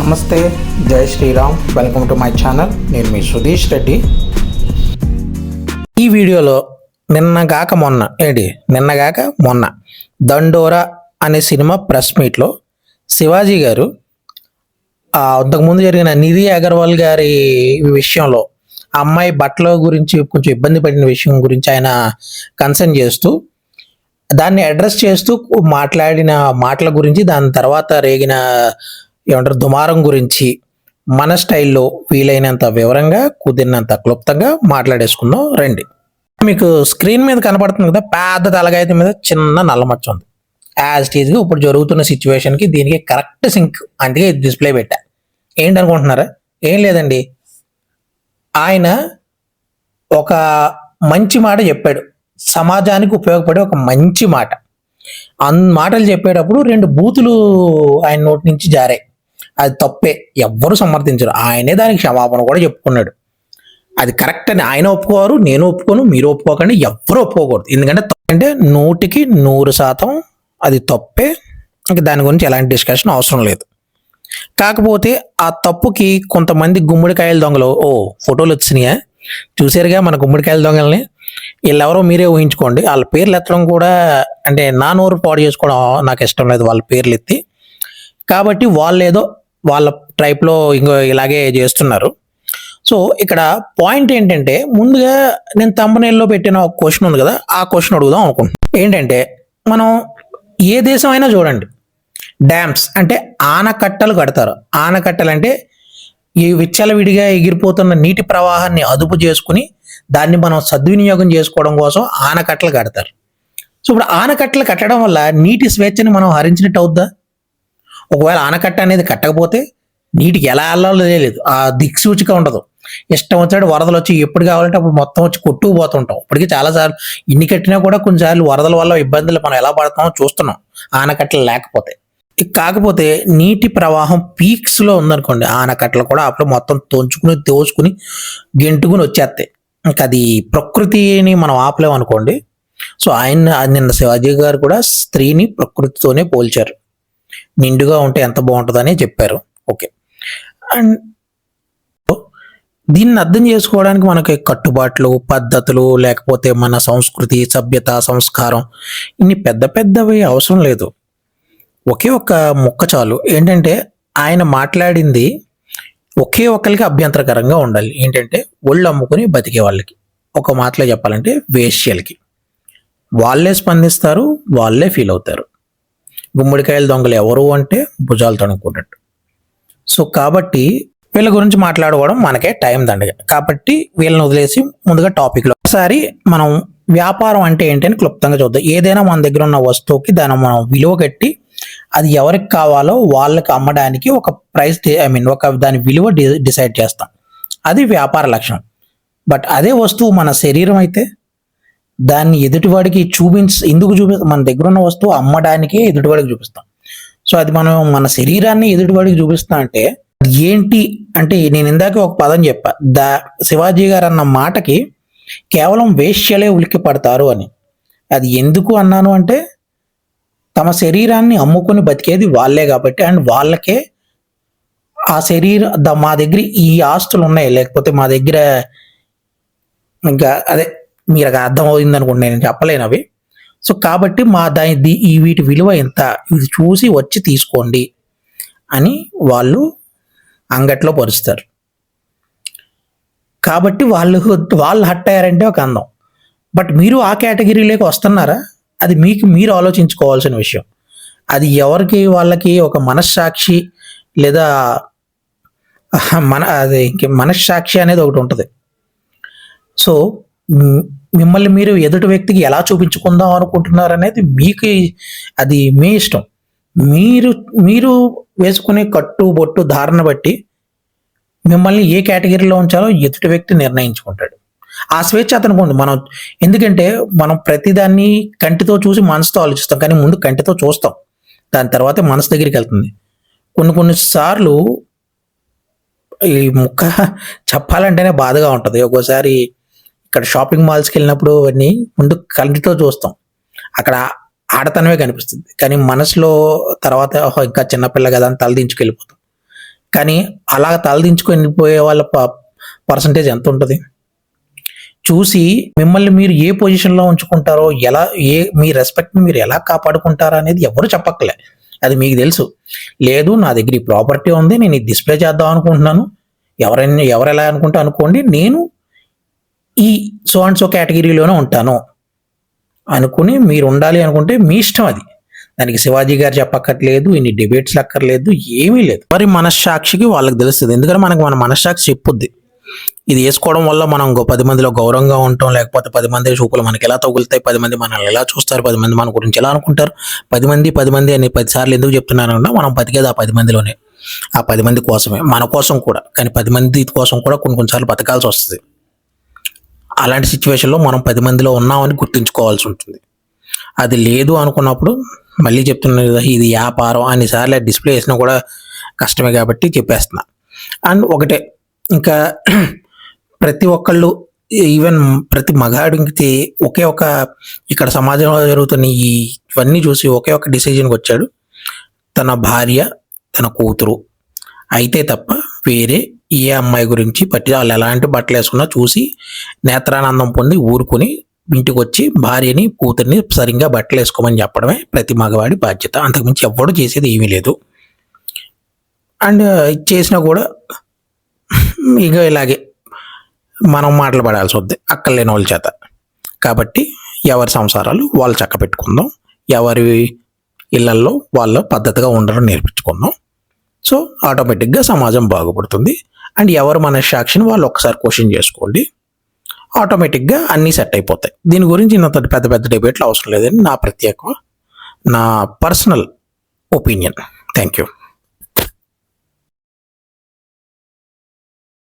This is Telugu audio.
నమస్తే Jai Shriram. Welcome to my channel నేను మీ సుధీష్ రెడ్డి. ఈ వీడియోలో నిన్నగాక మొన్న ఏంటి? నిన్నగాక మొన్న దండోరా అనే సినిమా ప్రెస్ మీట్లో శివాజీ గారు అంతకుముందు జరిగిన నిధి అగర్వాల్ గారి విషయంలో ఆ అమ్మాయి బట్టల గురించి కొంచెం ఇబ్బంది పడిన విషయం గురించి ఆయన కన్సర్న్ చేస్తూ దాన్ని అడ్రస్ చేస్తూ మాట్లాడిన మాటల గురించి దాని తర్వాత రేగిన ఏమంటారు దుమారం గురించి మన స్టైల్లో వీలైనంత వివరంగా కుదిరినంత క్లుప్తంగా మాట్లాడేసుకుందాం. రండి. మీకు స్క్రీన్ మీద కనపడుతుంది కదా పెద్ద తలగాయత మీద చిన్న నల్లమచ్చ ఉంది. యాజ్ టీజ్గా ఇప్పుడు జరుగుతున్న సిచ్యువేషన్కి దీనికి కరెక్ట్ సింక్ అందుకే డిస్ప్లే పెట్టా. ఏంటనుకుంటున్నారా? ఏం లేదండి. ఆయన ఒక మంచి మాట చెప్పాడు. సమాజానికి ఉపయోగపడే ఒక మంచి మాట. అన్ మాటలు చెప్పేటప్పుడు రెండు బూతులు ఆయన నోటి నుంచి జారాయి. అది తప్పే. ఎవ్వరు సమర్థించరు. ఆయనే దానికి క్షమాపణ కూడా చెప్పుకున్నాడు. అది కరెక్ట్ అని ఆయన ఒప్పుకోరు నేను ఒప్పుకోను మీరు ఒప్పుకోకండి ఎవ్వరు ఒప్పుకోకూడదు. ఎందుకంటే తప్పు అంటే నూటికి నూరు శాతం అది తప్పే. ఇంకా దాని గురించి ఎలాంటి డిస్కషన్ అవసరం లేదు. కాకపోతే ఆ తప్పుకి కొంతమంది గుమ్మడికాయల దొంగలు ఓ ఫోటోలు వచ్చినాయా? చూసారుగా మన గుమ్మడికాయల దొంగల్ని? వీళ్ళెవరో మీరే ఊహించుకోండి. వాళ్ళ పేర్లు ఎత్తడం కూడా అంటే నా నోరు పాడు చేసుకోవడం నాకు ఇష్టం లేదు వాళ్ళ పేర్లు ఎత్తి. కాబట్టి వాళ్ళు ఏదో వాళ్ళ ట్రైప్లో ఇంకో ఇలాగే చేస్తున్నారు. సో ఇక్కడ పాయింట్ ఏంటంటే ముందుగా నేను తమ్మనేల్లో పెట్టిన ఒక క్వశ్చన్ ఉంది కదా ఆ క్వశ్చన్ అడుగుదాం అనుకుంటున్నాను. ఏంటంటే మనం ఏ దేశం అయినా చూడండి డ్యామ్స్ అంటే ఆనకట్టలు కడతారు. ఆనకట్టలు అంటే ఈ విచ్చలవిడిగా ఎగిరిపోతున్న నీటి ప్రవాహాన్ని అదుపు చేసుకుని దాన్ని మనం సద్వినియోగం చేసుకోవడం కోసం ఆనకట్టలు కడతారు. సో ఇప్పుడు ఆనకట్టలు కట్టడం వల్ల నీటి స్వేచ్ఛని మనం హరించినట్టు అవుద్దా ఒకవేళ ఆనకట్ట అనేది కట్టకపోతే నీటికి ఎలా వెళ్ళాలో లేదు ఆ దిక్సూచిక ఉండదు. ఇష్టం వచ్చినట్టు వరదలు వచ్చి ఎప్పుడు కావాలంటే అప్పుడు మొత్తం వచ్చి కొట్టుకుపోతుంటాం. ఇప్పటికీ చాలాసార్లు ఇన్ని కట్టినా కూడా కొన్నిసార్లు వరదల వల్ల ఇబ్బందులు మనం ఎలా పడతామో చూస్తున్నాం. ఆనకట్టలు లేకపోతే. ఇక కాకపోతే నీటి ప్రవాహం పీక్స్లో ఉందనుకోండి ఆనకట్టలు కూడా అప్పుడు మొత్తం తోంచుకుని తోచుకుని గెంటుకుని వచ్చేస్తాయి. ఇంకా అది ప్రకృతిని మనం ఆపలేం అనుకోండి సో ఆయన నిన్న శివాజీ గారు కూడా స్త్రీని ప్రకృతితోనే పోల్చారు. నిండుగా ఉంటే ఎంత బాగుంటుందని చెప్పారు. ఓకే. అండ్ దీన్ని అర్థం చేసుకోవడానికి మనకి కట్టుబాట్లు పద్ధతులు లేకపోతే మన సంస్కృతి సభ్యత సంస్కారం ఇన్ని పెద్ద పెద్దవి అవసరం లేదు. ఒకే ఒక్క ముక్క చాలు. ఏంటంటే ఆయన మాట్లాడింది ఒకే ఒక్కరికి అభ్యంతరకరంగా ఉండాలి. ఏంటంటే ఒళ్ళు అమ్ముకుని బతికే వాళ్ళకి. ఒక మాటలో చెప్పాలంటే వేశ్యలకి. వాళ్ళే స్పందిస్తారు వాళ్ళే ఫీల్ అవుతారు. గుమ్మడికాయల దొంగలు ఎవరు అంటే భుజాలు తణుకుంటాడు సో కాబట్టి వీళ్ళ గురించి మాట్లాడుకోవడం మనకే టైం దండగ. కాబట్టి వీళ్ళని వదిలేసి ముందుగా టాపిక్లో ఒకసారి మనం వ్యాపారం అంటే ఏంటని క్లుప్తంగా చూద్దాం. ఏదైనా మన దగ్గర ఉన్న వస్తువుకి దాన్ని మనం విలువ కట్టి అది ఎవరికి కావాలో వాళ్ళకి అమ్మడానికి ఒక ప్రైస్ ఐ మీన్ ఒక దాని విలువ డి- డిసైడ్ చేస్తాం. అది వ్యాపార లక్షణం. బట్ అదే వస్తువు మన శరీరం అయితే దాన్ని ఎదుటివాడికి చూపించ ఎందుకు చూపి మన దగ్గర ఉన్న వస్తువు అమ్మడానికే ఎదుటివాడికి చూపిస్తాం. సో అది మనం మన శరీరాన్ని ఎదుటివాడికి చూపిస్తాం అంటే అది ఏంటి అంటే నేను ఇందాక ఒక పదం చెప్పా దా శివాజీ గారు అన్న మాటకి కేవలం వేశ్యలే ఉలిక్కి పడతారు అని. అది ఎందుకు అన్నాను అంటే తమ శరీరాన్ని అమ్ముకొని బతికేది వాళ్ళే కాబట్టి అండ్ వాళ్ళకే ఆ శరీర మా దగ్గర ఈ ఆస్తులు ఉన్నాయి లేకపోతే మా దగ్గర ఇంకా అదే మీరు అర్థం అవుతుంది అనుకుంటే నేను చెప్పలేను అవి. సో కాబట్టి మా దాని ఈ వీటి విలువ ఎంత? ఇది చూసి వచ్చి తీసుకోండి అని వాళ్ళు అంగట్లో పరుస్తారు. కాబట్టి వాళ్ళు వాళ్ళు హట్ అయ్యారంటే ఒక అందం. బట్ మీరు ఆ కేటగిరీలోకి వస్తున్నారా? అది మీకు మీరు ఆలోచించుకోవాల్సిన విషయం. అది ఎవరికి వాళ్ళకి ఒక మనస్సాక్షి లేదా మన అది మనస్సాక్షి అనేది ఒకటి ఉంటుంది. సో మిమ్మల్ని మీరు ఎదుటి వ్యక్తికి ఎలా చూపించుకుందాం అనుకుంటున్నారు అనేది మీకు అది మీ ఇష్టం. మీరు మీరు వేసుకునే కట్టు బొట్టు ధారణ బట్టి మిమ్మల్ని ఏ కేటగిరీలో ఉంచాలో ఎదుటి వ్యక్తి నిర్ణయించుకుంటాడు. ఆ స్వేచ్ఛ అతనికి ఉంది. మనం ఎందుకంటే మనం ప్రతిదాన్ని కంటితో చూసి మనసుతో ఆలోచిస్తాం. కానీ ముందు కంటితో చూస్తాం. దాని తర్వాత మనసు దగ్గరికి వెళ్తుంది. కొన్ని కొన్ని సార్లు ఈ ముక్క చెప్పాలంటేనే బాధగా ఉంటుంది. ఒక్కోసారి ఇక్కడ షాపింగ్ మాల్స్కి వెళ్ళినప్పుడు అవన్నీ ముందు కంటితో చూస్తాం. అక్కడ ఆడతనమే కనిపిస్తుంది. కానీ మనసులో తర్వాత ఇంకా చిన్నపిల్ల కదా అని తలదించుకెళ్ళిపోతాం కానీ అలా తలదించుకొని పోయే వాళ్ళ పర్సంటేజ్ ఎంత ఉంటుంది? చూసి మిమ్మల్ని మీరు ఏ పొజిషన్లో ఉంచుకుంటారో ఎలా ఏ మీ రెస్పెక్ట్ని మీరు ఎలా కాపాడుకుంటారో అనేది ఎవరు చెప్పక్కలే అది మీకు తెలుసు. లేదు నా దగ్గర ఈ ప్రాపర్టీ ఉంది నేను ఇది డిస్ప్లే చేద్దాం అనుకుంటున్నాను. ఎవరైనా ఎవరు ఎలా అనుకుంటా అనుకోండి నేను ఈ సో అండ్ సో కేటగిరీలోనే ఉంటాను. అనుకుని మీరు ఉండాలి అనుకుంటే మీ ఇష్టం అది. దానికి శివాజీ గారు చెప్పక్కర్లేదు ఇన్ని డిబేట్స్ అక్కర్లేదు ఏమీ లేదు. మరి మనస్సాక్షికి వాళ్ళకి తెలుస్తుంది. ఎందుకంటే మనకి మన మనస్సాక్షి చెప్పుద్ది. ఇది వేసుకోవడం వల్ల మనం పది మందిలో గౌరవంగా ఉంటాం లేకపోతే పది మంది చూపులు మనకి ఎలా తగులుతాయి పది మంది మనల్ని ఎలా చూస్తారు పది మంది మన గురించి ఎలా అనుకుంటారు పది మంది పది మంది అని పది సార్లు ఎందుకు చెప్తున్నాను అంటే మనం బతికేది ఆ పది మందిలోనే. ఆ పది మంది కోసమే. మన కోసం కూడా. కానీ పది మంది కోసం కూడా కొన్ని కొన్నిసార్లు బతకాల్సి వస్తుంది. అలాంటి సిచ్యువేషన్లో మనం పది మందిలో ఉన్నామని గుర్తుంచుకోవాల్సి ఉంటుంది. అది లేదు అనుకున్నప్పుడు మళ్ళీ చెప్తున్నాను కదా ఇది వ్యాపారం అన్నిసార్లు డిస్ప్లే వేసినా కూడా కష్టమే కాబట్టి చెప్పేస్తున్నా. అండ్ ఒకటే ఇంకా ప్రతి ఒక్కళ్ళు ఈవెన్ ప్రతి మగాడికి ఒకే ఒక ఇక్కడ సమాజంలో జరుగుతున్న ఈ ఇవన్నీ చూసి ఒకే ఒక డిసిజన్కి వచ్చాడు. తన భార్య తన కూతురు. అయితే తప్ప వేరే ఏ అమ్మాయి గురించి పట్టి వాళ్ళు ఎలాంటి బట్టలు వేసుకున్నా చూసి నేత్రానందం పొంది ఊరుకుని ఇంటికి వచ్చి భార్యని కూతుర్ని సరిగ్గా బట్టలు వేసుకోమని చెప్పడమే ప్రతి మగవాడి బాధ్యత. అంతకుమించి ఎవ్వడు చేసేది ఏమీ లేదు. అండ్ చేసినా కూడా ఇక ఇలాగే మనం మాటలు పడాల్సి వద్ది. అక్కర్లేని వాళ్ళ చేత. కాబట్టి ఎవరి సంసారాలు వాళ్ళు చక్క పెట్టుకుందాం. ఎవరి ఇళ్ళల్లో వాళ్ళ పద్ధతిగా ఉండడం నేర్పించుకుందాం. సో ఆటోమేటిక్గా సమాజం బాగుపడుతుంది. అండ్ ఎవరు మన సాక్షిని వాళ్ళు ఒకసారి క్వశ్చన్ చేసుకోండి. ఆటోమేటిక్గా అన్నీ సెట్ అయిపోతాయి. దీని గురించి ఇంత పెద్ద పెద్ద డిబేట్లు అవసరం లేదని నా ప్రత్యేక నా పర్సనల్ ఒపీనియన్. Thank you.